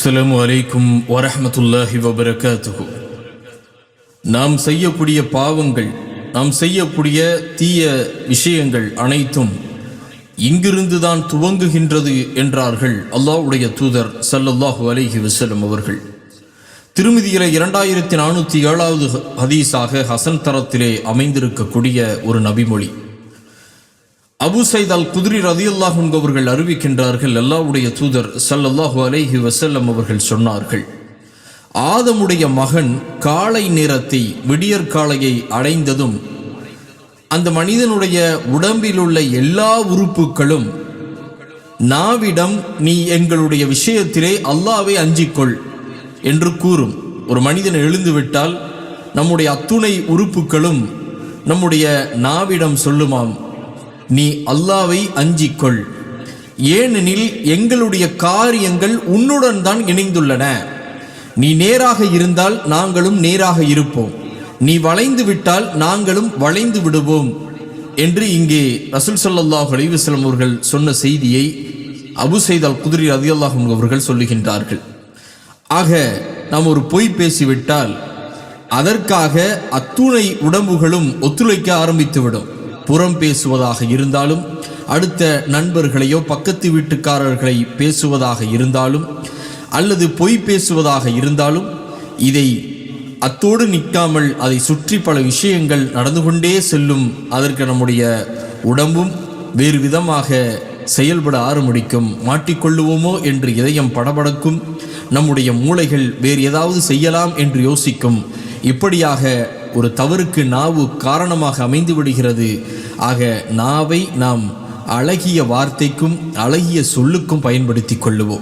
அஸ்ஸலாமு அலைக்கும் வரஹமத்துல்லாஹி வபரகாத்துகு நாம் செய்யக்கூடிய பாவங்கள் நாம் செய்யக்கூடிய தீய விஷயங்கள் அனைத்தும் இங்கிருந்து தான் துவங்குகின்றது என்றார்கள் அல்லாஹ்வுடைய தூதர் சல்லல்லாஹு அலைஹி வசலம் அவர்கள். திருமதியில இரண்டாயிரத்தி நானூற்றி ஏழாவது ஹதீஸாக ஹசன் தரத்திலே அமைந்திருக்கக்கூடிய ஒரு நபிமொழி. அபு சைத் அல் குதிரி ரதியுல்லாஹ் அவர்கள் அறிவிக்கின்றார்கள் அல்லாவுடைய தூதர் சல்லல்லாஹு அலைஹி வசல்லம் அவர்கள் சொன்னார்கள் ஆதமுடைய மகன் காலை நேரத்தை விடியற்காலையை அடைந்ததும் அந்த மனிதனுடைய உடம்பில் உள்ள எல்லா உறுப்புகளும் நாவிடம் நீ எங்களுடைய விஷயத்திலே அல்லாவை அஞ்சிக்கொள் என்று கூறும். ஒரு மனிதன் எழுந்துவிட்டால் நம்முடைய அத்துணை உறுப்புகளும் நம்முடைய நாவிடம் சொல்லுமாம் நீ அல்லாவை அஞ்சிக்கொள். ஏனெனில் எங்களுடைய காரியங்கள் உன்னுடன் தான் இணைந்துள்ளன. நீ நேராக இருந்தால் நாங்களும் நேராக இருப்போம். நீ வளைந்து விட்டால் நாங்களும் வளைந்து விடுவோம். என்று இங்கே ரசூல் சல்லாஹ் அலிவசலம் அவர்கள் சொன்ன செய்தியை அபு சைத் அல் குதிரி அதியல்லாஹும் அவர்கள் சொல்லுகின்றார்கள். ஆக நாம் ஒரு பொய் பேசிவிட்டால் அதற்காக அத்துணை உடம்புகளும் ஒத்துழைக்க ஆரம்பித்துவிடும். புறம் பேசுவதாக இருந்தாலும் அடுத்த நண்பர்களையோ பக்கத்து வீட்டுக்காரர்களை பேசுவதாக இருந்தாலும் அல்லது பொய் பேசுவதாக இருந்தாலும் இதை அத்தோடு நிற்காமல் அதை சுற்றி பல விஷயங்கள் நடந்து கொண்டே செல்லும் அதற்கு நம்முடைய உடம்பும் வேறு விதமாக செயல்பட ஆரம்பிக்கும். மாட்டிக்கொள்ளுவோமோ என்று இதயம் படபடக்கும். நம்முடைய மூளைகள் வேறு ஏதாவது செய்யலாம் என்று யோசிக்கும். இப்படியாக ஒரு தவறுக்கு நாவு காரணமாக அமைந்து விடுகிறது. ஆக நாவை நாம் அழகிய வார்த்தைக்கும் அழகிய சொல்லுக்கும் பயன்படுத்தி கொள்ளுவோம்.